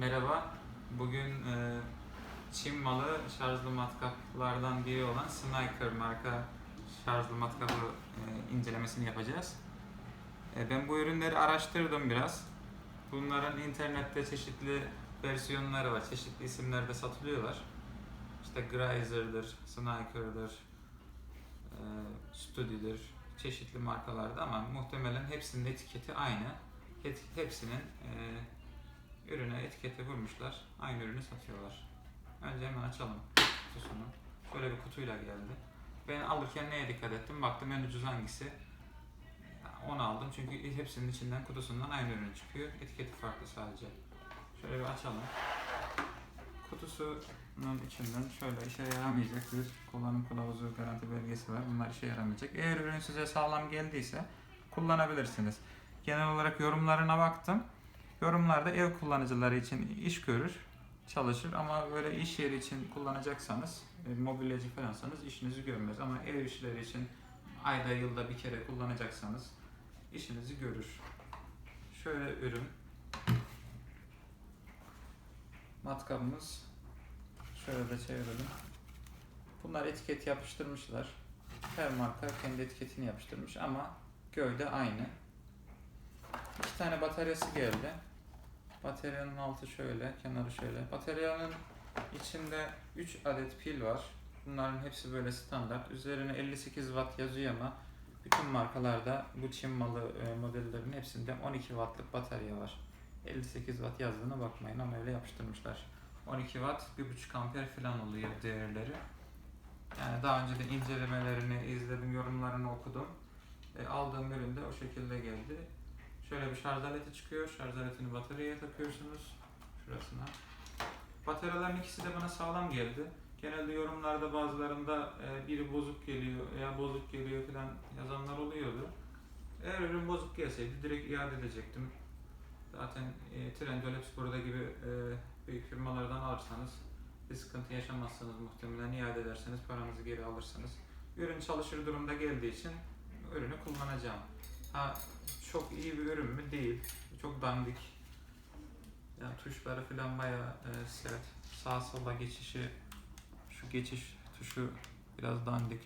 Merhaba. Bugün e, Çin malı şarjlı matkaplardan biri olan Sniker marka şarjlı matkabı e, incelemesini yapacağız. E, ben bu ürünleri araştırdım biraz. Bunların internette çeşitli versiyonları var. Çeşitli isimlerde satılıyorlar. İşte Grazer'dır, Sniker'dır, e, Studi'dir. Çeşitli markalarda ama muhtemelen hepsinin etiketi aynı. Hepsinin e, ürüne etiketi vurmuşlar. Aynı ürünü satıyorlar. Önce hemen açalım kutusunu. Şöyle bir kutuyla geldi. Ben alırken neye dikkat ettim? Baktım en ucuz hangisi. Onu aldım çünkü hepsinin içinden kutusundan aynı ürün çıkıyor. Etiketi farklı sadece. Şöyle bir açalım. Kutusunun içinden şöyle işe yaramayacak bir kullanım kılavuzu garanti belgesi var. Bunlar işe yaramayacak. Eğer ürün size sağlam geldiyse kullanabilirsiniz. Genel olarak yorumlarına baktım. Yorumlarda ev kullanıcıları için iş görür, çalışır ama böyle iş yeri için kullanacaksanız, e, mobilyacı falansanız işinizi görmez. Ama ev işleri için ayda yılda bir kere kullanacaksanız işinizi görür. Şöyle ürün. Matkabımız. Şöyle de çevirelim. Bunlar etiket yapıştırmışlar. Her marka kendi etiketini yapıştırmış ama gövde aynı. İki tane bataryası geldi. Bataryanın altı şöyle, kenarı şöyle. Bataryanın içinde 3 adet pil var. Bunların hepsi böyle standart. Üzerine 58 watt yazıyor ama bütün markalarda bu Çin malı e, modellerin hepsinde 12 wattlık batarya var. 58 watt yazdığına bakmayın ama öyle yapıştırmışlar. 12 watt 1.5 amper falan oluyor değerleri. Yani daha önce de incelemelerini izledim, yorumlarını okudum. E, aldığım ürün de o şekilde geldi. Şöyle bir şarj aleti çıkıyor. Şarj aletini bataryaya takıyorsunuz. Şurasına. Bataryaların ikisi de bana sağlam geldi. Genelde yorumlarda bazılarında e, biri bozuk geliyor veya bozuk geliyor falan yazanlar oluyordu. Eğer ürün bozuk gelseydi direkt iade edecektim. Zaten e, Trendyol Expor'da gibi e, büyük firmalardan alırsanız bir sıkıntı yaşamazsınız muhtemelen iade ederseniz paranızı geri alırsınız. Ürün çalışır durumda geldiği için ürünü kullanacağım. Ha, çok iyi bir ürün mü? Değil. Çok dandik. Yani tuşları falan bayağı e, sert. Sağ sola geçişi, şu geçiş tuşu biraz dandik.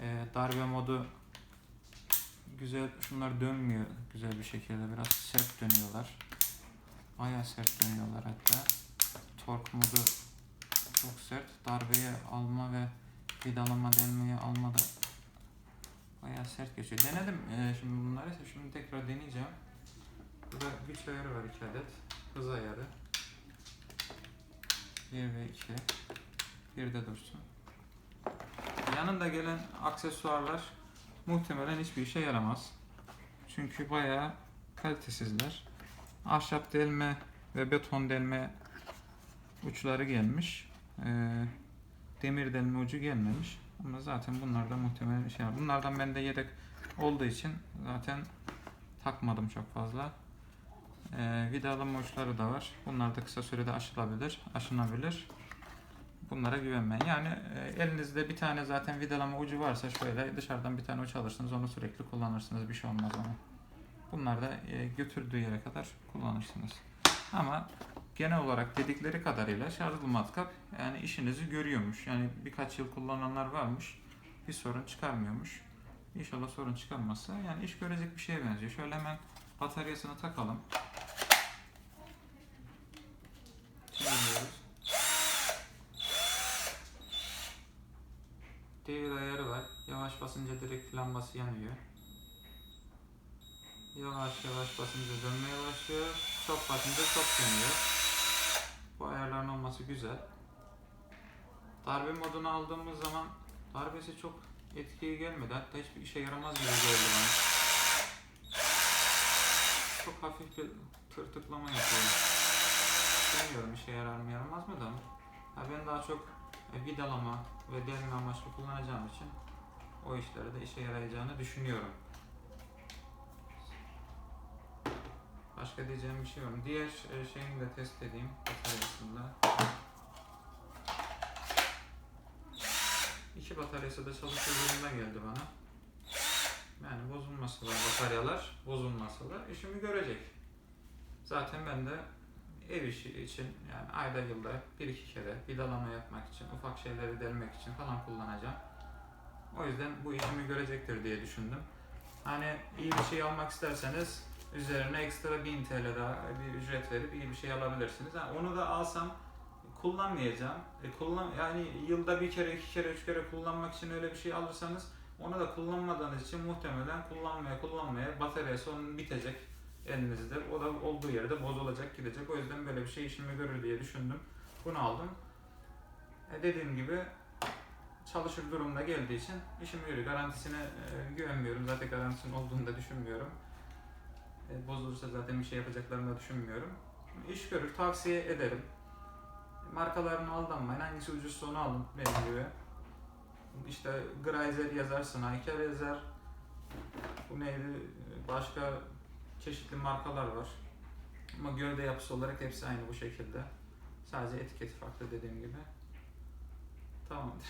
E, darbe modu güzel, şunlar dönmüyor güzel bir şekilde. Biraz sert dönüyorlar. Bayağı sert dönüyorlar hatta. Tork modu çok sert. Darbeye alma ve vidalama delmeye alma sert geçiyor. Denedim e, şimdi bunları. Şimdi tekrar deneyeceğim. Burada güç ayarı var iki adet. Hız ayarı. 1 ve 2. Bir de dursun. Yanında gelen aksesuarlar muhtemelen hiçbir işe yaramaz. Çünkü bayağı kalitesizler. Ahşap delme ve beton delme uçları gelmiş. Ee, demir delme ucu gelmemiş. Ama zaten bunlar da muhtemelen işe yarar. Bunlardan bende yedek olduğu için zaten takmadım çok fazla. Ee, vidalama uçları da var. Bunlar da kısa sürede aşılabilir, aşınabilir. Bunlara güvenmeyin. Yani e, elinizde bir tane zaten vidalama ucu varsa şöyle dışarıdan bir tane uç alırsınız. Onu sürekli kullanırsınız. Bir şey olmaz ama. Bunlar da e, götürdüğü yere kadar kullanırsınız. Ama genel olarak dedikleri kadarıyla şarjlı matkap yani işinizi görüyormuş. Yani birkaç yıl kullananlar varmış. Bir sorun çıkarmıyormuş. İnşallah sorun çıkarmazsa yani iş görecek bir şeye benziyor. Şöyle hemen bataryasını takalım. Çeviriyoruz. Devir ayarı var. Yavaş basınca direkt lambası yanıyor. Yavaş yavaş basınca dönmeye başlıyor. Çok basınca çok dönüyor. Ayarların olması güzel. Darbe modunu aldığımız zaman darbesi çok etkili gelmedi. Hatta hiçbir işe yaramaz gibi geldi bana. Çok hafif bir tırtıklama yapıyor. Bilmiyorum işe yarar mı yaramaz mı da. Ha ben daha çok e, vidalama ve delme amaçlı kullanacağım için o işlerde işe yarayacağını düşünüyorum. Başka diyeceğim bir şey var mı? Diğer e, şeyini de test edeyim bataryasında. İki bataryası da çalışır durumda geldi bana. Yani bozulması var bataryalar, bozulması var. İşimi görecek. Zaten ben de ev işi için yani ayda yılda bir iki kere vidalama yapmak için, ufak şeyleri delmek için falan kullanacağım. O yüzden bu işimi görecektir diye düşündüm. Hani iyi bir şey almak isterseniz üzerine ekstra 1000 TL daha bir ücret verip iyi bir şey alabilirsiniz. Ha, onu da alsam kullanmayacağım. E, kullan yani yılda bir kere, iki kere, üç kere kullanmak için öyle bir şey alırsanız onu da kullanmadığınız için muhtemelen kullanmaya kullanmaya bataryası onun bitecek elinizde. O da olduğu yerde bozulacak gidecek. O yüzden böyle bir şey işimi görür diye düşündüm. Bunu aldım. E, dediğim gibi çalışır durumda geldiği için işimi görüyor. Garantisine e, güvenmiyorum. Zaten garantisinin olduğunu da düşünmüyorum. E, bozulursa zaten bir şey yapacaklarını da düşünmüyorum. İş görür, tavsiye ederim. Markalarına aldanmayın. Hangisi ucuzsa onu alın benim gibi. İşte Greiser yazar, Sniker yazar. Bu neydi? Başka çeşitli markalar var. Ama gövde yapısı olarak hepsi aynı bu şekilde. Sadece etiketi farklı dediğim gibi. Tamamdır.